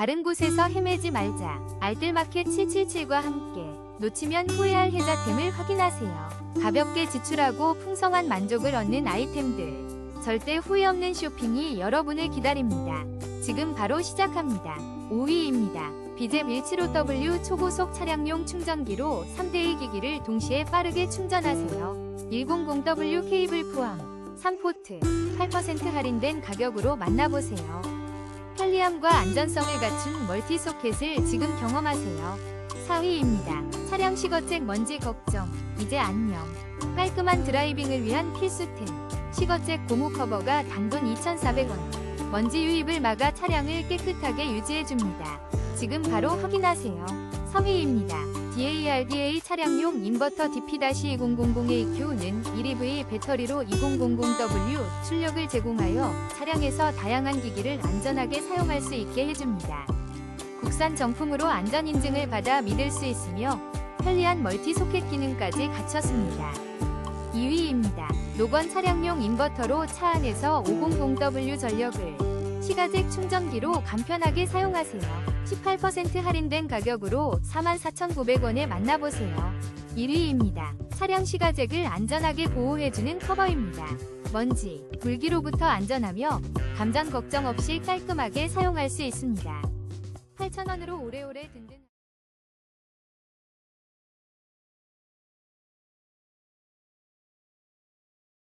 다른 곳에서 헤매지 말자. 알뜰마켓 777과 함께 놓치면 후회할 혜자템을 확인하세요. 가볍게 지출하고 풍성한 만족을 얻는 아이템들. 절대 후회 없는 쇼핑이 여러분을 기다립니다. 지금 바로 시작합니다. 5위입니다. 비제 175W 초고속 차량용 충전기로 3대의 기기를 동시에 빠르게 충전하세요. 100W 케이블 포함 3포트 8% 할인된 가격으로 만나보세요. 편리함과 안전성을 갖춘 멀티 소켓을 지금 경험하세요. 4위입니다. 차량 시거잭 먼지 걱정 이제 안녕. 깔끔한 드라이빙을 위한 필수템 시거잭 고무 커버가 단돈 2,400원. 먼지 유입을 막아 차량을 깨끗하게 유지해줍니다. 지금 바로 확인하세요. 3위입니다. DARDA 차량용 인버터 DP-2000AQ는 1EV 배터리로 2000W 출력을 제공하여 차량에서 다양한 기기를 안전하게 사용할 수 있게 해줍니다. 국산 정품으로 안전 인증을 받아 믿을 수 있으며 편리한 멀티 소켓 기능까지 갖췄습니다. 2위입니다. 노건 차량용 인버터로 차 안에서 500W 전력을 시가잭 충전기로 간편하게 사용하세요. 18% 할인된 가격으로 44,900원에 만나보세요. 1위입니다. 차량 시가잭을 안전하게 보호해주는 커버입니다. 먼지, 물기로부터 안전하며 감전 걱정 없이 깔끔하게 사용할 수 있습니다. 8,000원으로 오래오래 든든